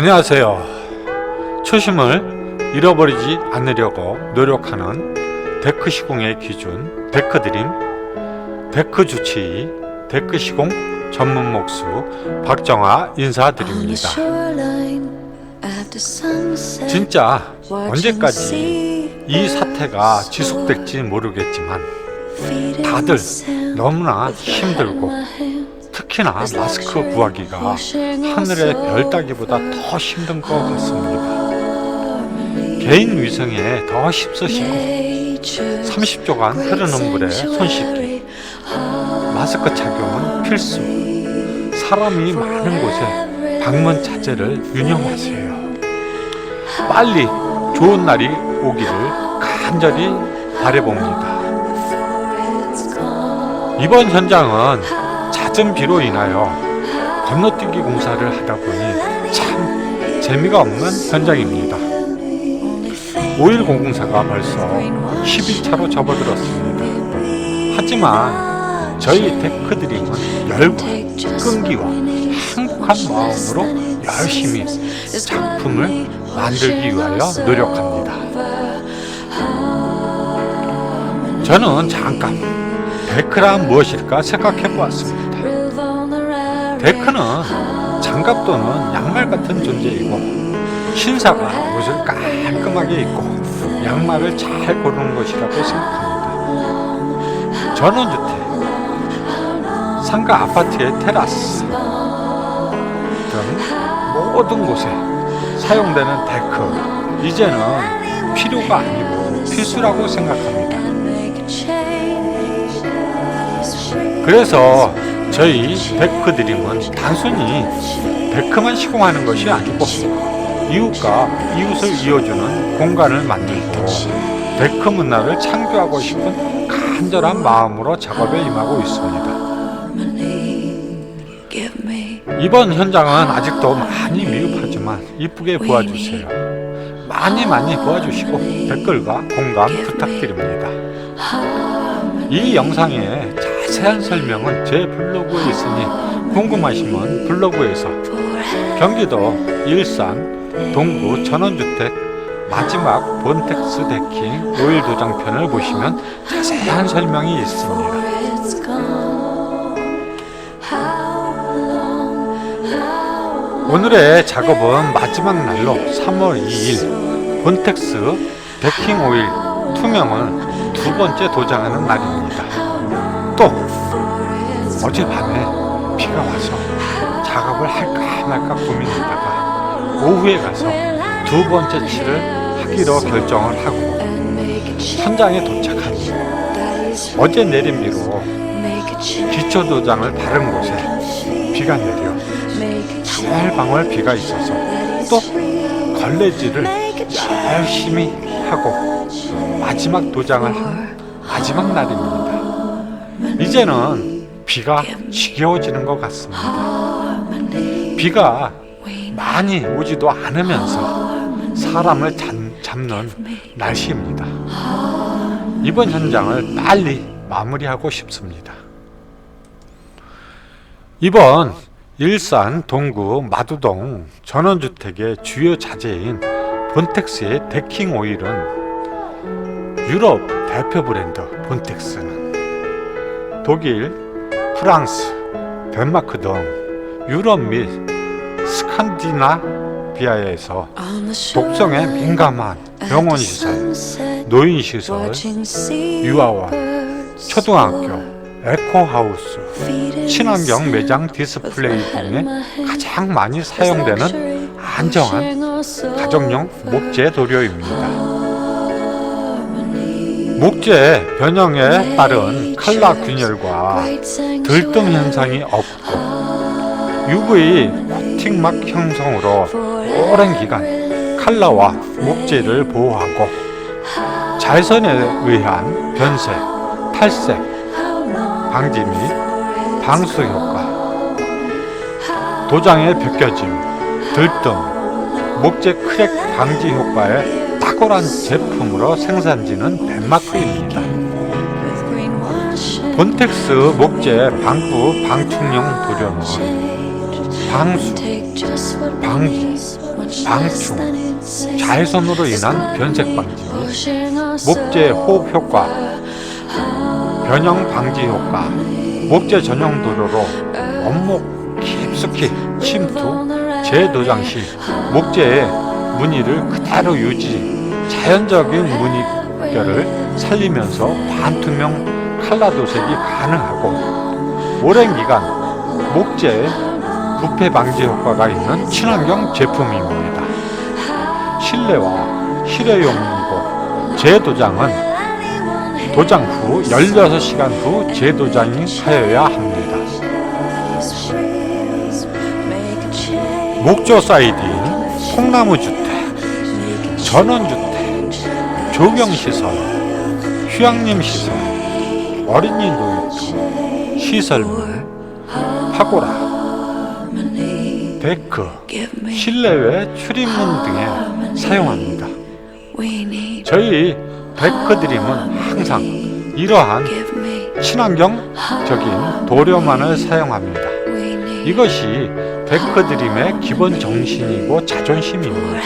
안녕하세요. 초심을 잃어버리지 않으려고 노력하는 데크 시공의 기준 데크 드림 데크 주치의 데크 시공 전문 목수 박정아 인사드립니다. 진짜 언제까지 이 사태가 지속될지 모르겠지만 다들 너무나 힘들고 특히나 마스크 구하기가 하늘의 별 따기보다 더 힘든 것 같습니다. 개인 위생에 더 힘쓰시고 30초간 흐르는 물에 손 씻기 마스크 착용은 필수 사람이 많은 곳에 방문 자제를 유념하세요. 빨리 좋은 날이 오기를 간절히 바래봅니다. 이번 현장은 잦은 비로 인하여 건너뛰기 공사를 하다 보니 참 재미가 없는 현장입니다. 5일 공사가 벌써 11차로 접어들었습니다. 하지만 저희 데크드림은 열과 끈기와 행복한 마음으로 열심히 작품을 만들기 위하여 노력합니다. 저는 잠깐 데크란 무엇일까 생각해 보았습니다. 데크는 장갑 또는 양말 같은 존재이고 신사가 옷을 깔끔하게 입고 양말을 잘 고르는 것이라고 생각합니다. 전원주택, 상가 아파트의 테라스 등 모든 곳에 사용되는 데크 이제는 필요가 아니고 필수라고 생각합니다. 그래서 저희 데크 드림은 단순히 데크만 시공하는 것이 아니고 이웃과 이웃을 이어주는 공간을 만들고 데크 문화를 창조하고 싶은 간절한 마음으로 작업에 임하고 있습니다. 이번 현장은 아직도 많이 미흡하지만 이쁘게 보아주세요. 많이 많이 보아주시고 댓글과 공감 부탁드립니다. 이 영상의 자세한 설명은 제 블로그에 있으니 궁금하시면 블로그에서 경기도 일산 동구 전원주택 마지막 본텍스 데킹 오일 도장편을 보시면 자세한 설명이 있습니다. 오늘의 작업은 마지막 날로 3월 2일 본텍스 데킹 오일 투명을 두 번째 도장하는 날입니다. 또 어젯밤에 비가 와서 작업을 할까 말까 고민하다가 오후에 가서 두 번째 칠을 하기로 결정을 하고 현장에 도착한 후 어제 내린 비로 기초 도장을 바른 곳에 비가 내려 방울방울 비가 있어서 또 걸레질을 열심히 하고 마지막 도장을 한 마지막 날입니다. 이제는 비가 지겨워지는 것 같습니다. 비가 많이 오지도 않으면서 사람을 잡, 잡는 날씨입니다. 이번 현장을 빨리 마무리하고 싶습니다. 이번 일산 동구 마두동 전원주택의 주요 자재인 본텍스의 데킹 오일은 유럽 대표 브랜드 본텍스는 독일, 프랑스, 덴마크 등 유럽 및 스칸디나비아에서 독성에 민감한 병원 시설, 노인 시설, 유아원, 초등학교, 에코하우스, 친환경 매장 디스플레이 등에 가장 많이 사용되는 안정한 가정용 목재 도료입니다. 목재 변형에 따른 칼라 균열과 들뜸 현상이 없고 UV 코팅막 형성으로 오랜 기간 칼라와 목재를 보호하고 자외선에 의한 변색, 탈색, 방지 및 방수 효과, 도장의 벗겨짐, 들뜸, 목재 크랙 방지 효과에 탁월한 제품으로 생산지는 덴마크입니다. 본텍스 목재 방부 방충용 도료는 방수, 방부, 방충, 자외선으로 인한 변색 방지, 목재 호흡 효과, 변형 방지 효과, 목재 전용 도료로 원목 깊숙이 침투, 재도장 시. 목재의 무늬를 그대로 유지, 자연적인 무늬결을 살리면서 반투명 칼라 도색이 가능하고 오랜 기간 목재의 부패 방지 효과가 있는 친환경 제품입니다. 실내와 실외용이고 재도장은 도장 후 16시간 후 재도장이 하여야 합니다. 목조 사이드인 콩나무 주택, 전원 주택, 조경 시설, 휴양림 시설, 어린이 놀이터, 시설물, 파고라, 데크, 실내외 출입문 등에 사용합니다. 저희 데크드림은 항상 이러한 친환경적인 도료만을 사용합니다. 이것이 데크드림의 기본 정신이고 자존심입니다.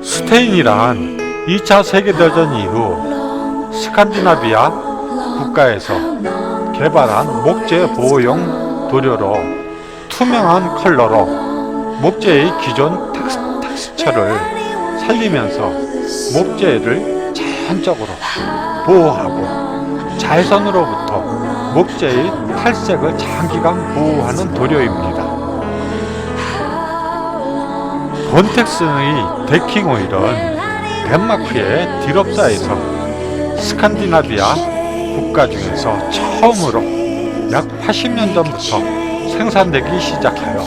스테인이란 2차 세계대전 이후 스칸디나비아 국가에서 개발한 목재 보호용 도료로 투명한 컬러로 목재의 기존 텍스, 텍스 처를 살리면서 목재를 자연적으로 보호하고 자외선으로부터 목재의 탈색을 장기간 보호하는 도료입니다. 본텍스의 데킹 오일은 덴마크의 디럽사에서 스칸디나비아 국가 중에서 처음으로 약 80년 전부터 생산되기 시작하여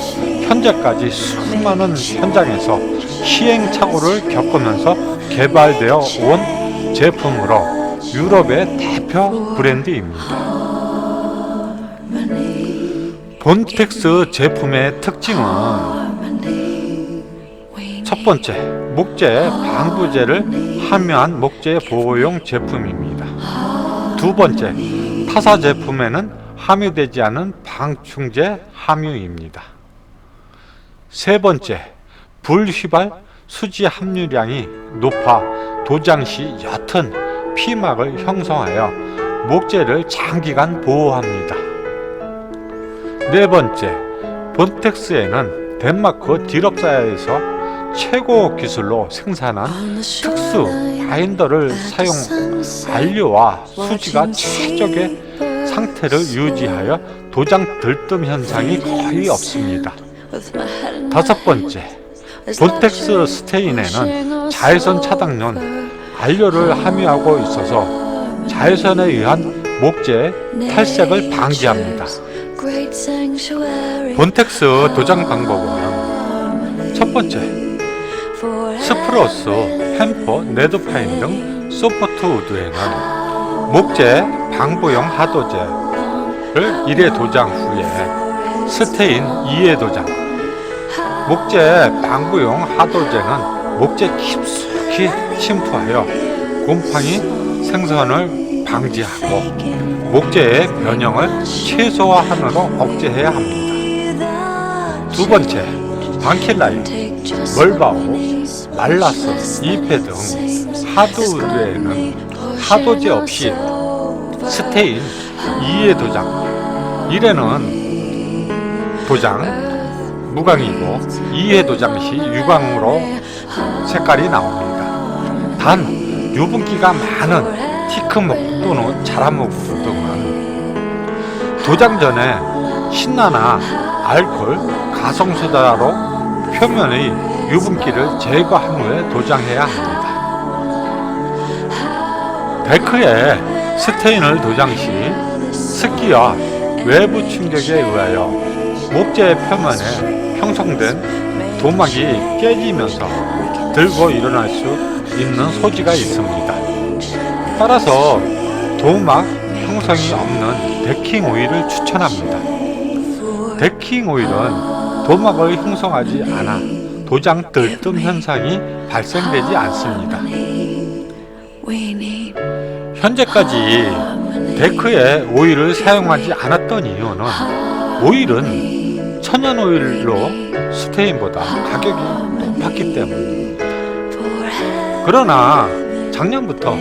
현재까지 수많은 현장에서 시행착오를 겪으면서 개발되어 온 제품으로 유럽의 대표 브랜드입니다. 본텍스 제품의 특징은 첫 번째, 목재 방부제를 함유한 목재 보호용 제품입니다. 두 번째, 타사 제품에는 함유되지 않은 방충제 함유입니다. 세 번째, 불휘발 수지 함유량이 높아 도장 시 옅은 피막을 형성하여 목재를 장기간 보호합니다. 네 번째, 본텍스에는 덴마크 디럽사에서 최고 기술로 생산한 특수 바인더를 사용 안료와 수지가 최적의 상태를 유지하여 도장 들뜸 현상이 거의 없습니다. 다섯 번째, 본텍스 스테인에는 자외선 차단용 안료를 함유하고 있어서 자외선에 의한 목재 탈색을 방지합니다. 본텍스 도장 방법은 첫 번째, 스프로스, 햄퍼, 네드파인 등 소프트 우드에는 목재 방부용 하도제를 1회 도장 후에 스테인 2회 도장 목재 방부용 하도제는 목재 깊숙이 침투하여 곰팡이 생선을 방지하고 목재의 변형을 최소화하므로 억제해야 합니다. 두 번째, 방킬라인, 멀바오, 말라스, 이페 등 하드우드에는 하도제 없이 스테인 2의 도장 1회는 도장 무광이고 2회 도장 시 유광으로 색깔이 나옵니다. 단 유분기가 많은 티크목 또는 자라목 등은 도장 전에 신나나 알콜, 가성소다로 표면의 유분기를 제거한 후에 도장해야 합니다. 데크에 스테인을 도장 시 습기와 외부 충격에 의하여 목재 표면에 형성된 도막이 깨지면서 들고 일어날 수 있는 소지가 있습니다. 따라서 도막 형성이 없는 데킹 오일을 추천합니다. 데킹 오일은 도막을 형성하지 않아 도장 들뜸 현상이 발생되지 않습니다. 현재까지 데크에 오일을 사용하지 않았던 이유는 오일은 천연 오일로 스테인보다 가격이 높았기 때문입니다. 그러나 작년부터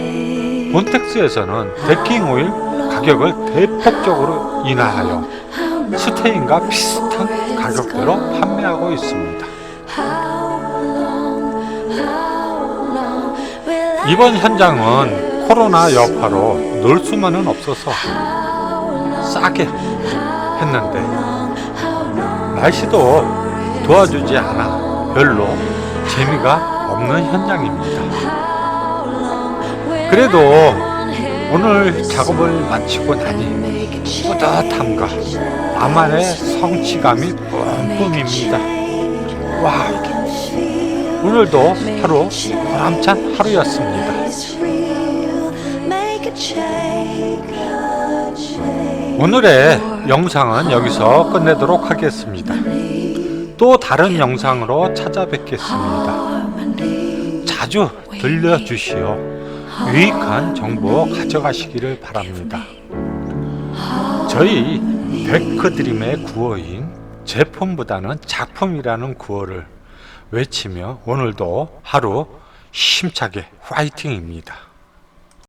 본텍스에서는 데킹 오일 가격을 대폭적으로 인하하여 스테인과 비슷한 가격대로 판매하고 있습니다. 이번 현장은 코로나 여파로 놀 수만은 없어서 싸게 했는데 날씨도 도와주지 않아 별로 재미가 없는 현장입니다. 그래도 오늘 작업을 마치고 나니 뿌듯함과 나만의 성취감이 뿜뿜입니다. 와, 오늘도 하루 보람찬 하루였습니다. 오늘의 영상은 여기서 끝내도록 하겠습니다. 또 다른 영상으로 찾아뵙겠습니다. 자주 들려주시어 유익한 정보 가져가시기를 바랍니다. 저희 데크드림의 구호인 제품보다는 작품이라는 구호를 외치며 오늘도 하루 힘차게 화이팅입니다.